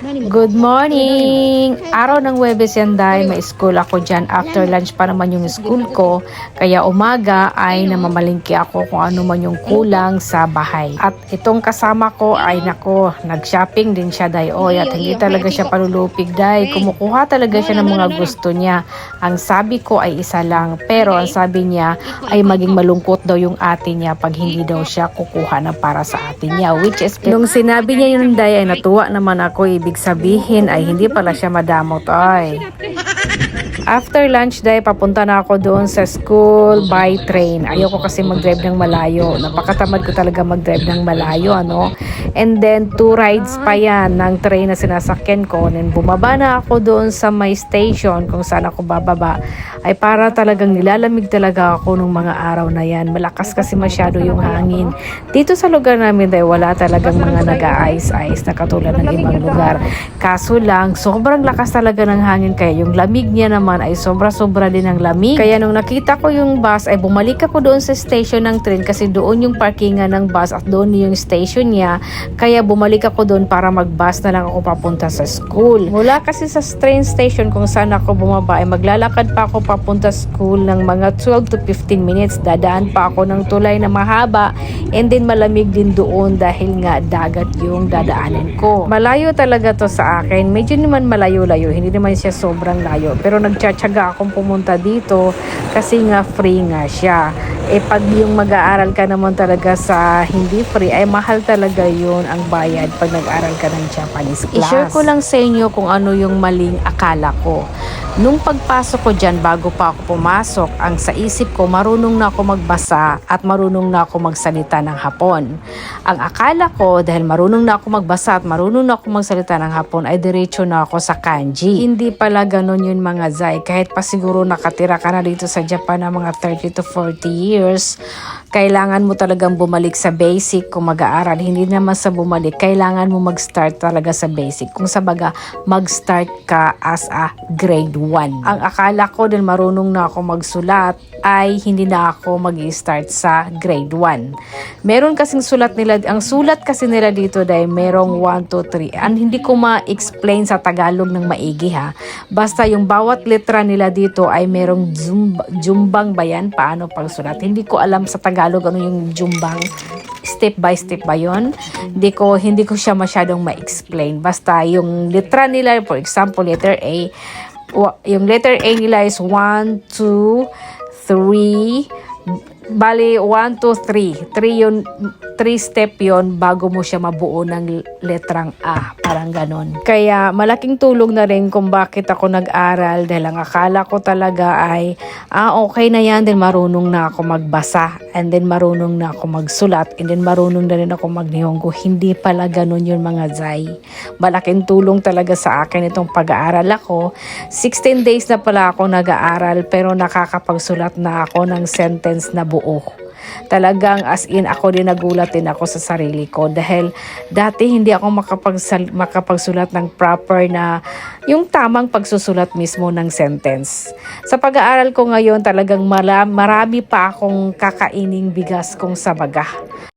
Good morning! Araw ng Webes yan dahil may school ako dyan. After lunch pa naman yung school ko. Kaya umaga ay namamalingki ako kung ano man yung kulang sa bahay. At itong kasama ko ay nako, nag-shopping din siya dahil oy at hindi talaga siya palulupig dahil kumukuha talaga siya ng mga gusto niya. Ang sabi ko ay isa lang pero ang sabi niya ay maging malungkot daw yung ate niya pag hindi daw siya kukuha ng para sa ate niya. Which is, nung sinabi niya yun day ay natuwa naman ako. Ibig sabihin ay hindi pala siya madamot ay. After lunch day, papunta na ako doon sa school by train. Ayoko kasi mag-drive ng malayo. Napakatamad ko talaga mag-drive ng malayo, ano. And then, two rides pa yan ng train na sinasakyan ko. And bumaba na ako doon sa may station kung saan ako bababa. Ay para talagang nilalamig talaga ako nung mga araw na yan. Malakas kasi masyado yung hangin. Dito sa lugar namin dahil wala talagang mga nag-ice-ice na katulad ng ibang lugar. Kaso lang, sobrang lakas talaga ng hangin kaya yung lamig niya naman ay sobra-sobra din ang lamig. Kaya nung nakita ko yung bus ay bumalik ako doon sa station ng train kasi doon yung parkingan ng bus at doon yung station niya. Kaya bumalik ako doon para mag-bus na lang ako papunta sa school. Mula kasi sa train station kung saan ako bumaba ay maglalakad pa ako papunta school ng mga 12 to 15 minutes. Dadaan pa ako ng tulay na mahaba and then malamig din doon dahil nga dagat yung dadaanan ko. Malayo talaga to sa akin. Medyo naman malayo-layo. Hindi naman siya sobrang layo. Pero nagtsatsaga akong pumunta dito kasi nga free nga siya. Eh pag yung mag-aaral ka naman talaga sa hindi free ay mahal talaga yun ang bayad pag nag-aaral ka ng Japanese class. I-share ko lang sa inyo kung ano yung maling akala ko. Nung pagpasok ko dyan bago pa ako pumasok, ang sa isip ko marunong na ako magbasa at marunong na ako magsalita ng Hapon. Ang akala ko dahil marunong na ako magbasa at marunong na ako magsalita ng Hapon ay diretso na ako sa kanji. Hindi pala ganun yun mga zay. Kahit pa siguro nakatira ka na dito sa Japan ng mga 30 to 40 years, kailangan mo talagang bumalik sa basic kung mag-aaral. Hindi naman sa bumalik, kailangan mo mag-start talaga sa basic. Kung sa baga, mag-start ka as a grade 1. Ang akala ko din marunong na ako magsulat ay hindi na ako mag start sa grade 1. Meron kasing sulat nila, ang sulat kasi nila dito dahil merong 1, 2, 3. And hindi ko ma-explain sa Tagalog ng maigi ha. Basta yung bawat letra nila dito ay merong jumb- jumbang bayan paano pagsulat. Hindi ko alam sa Tagalog ano yung jumbang step by step ba yun? Hindi ko, hindi ko siya masyadong ma-explain. Basta yung letra nila, for example, letter A, yung letter A nila is 1, 2, 3, bali 1, 2, 3. 3 yun, 3 step yon bago mo siya mabuo ng letrang A. Parang ganon. Kaya malaking tulong na rin kung bakit ako nag-aral dahil ang akala ko talaga ay ah okay na yan then marunong na ako magbasa and then marunong na ako magsulat and then marunong na rin ako magnihongo. Hindi pala ganon yun mga zay. Malaking tulong talaga sa akin itong pag-aaral ako. 16 days na pala ako nag-aaral pero nakakapagsulat na ako ng sentence na buo talagang as in ako din nagulat din ako sa sarili ko dahil dati hindi ako makapagsal- makapagsulat ng proper na yung tamang pagsusulat mismo ng sentence. Sa pag-aaral ko ngayon talagang mala- marami pa akong kakaining bigas kong sabaga.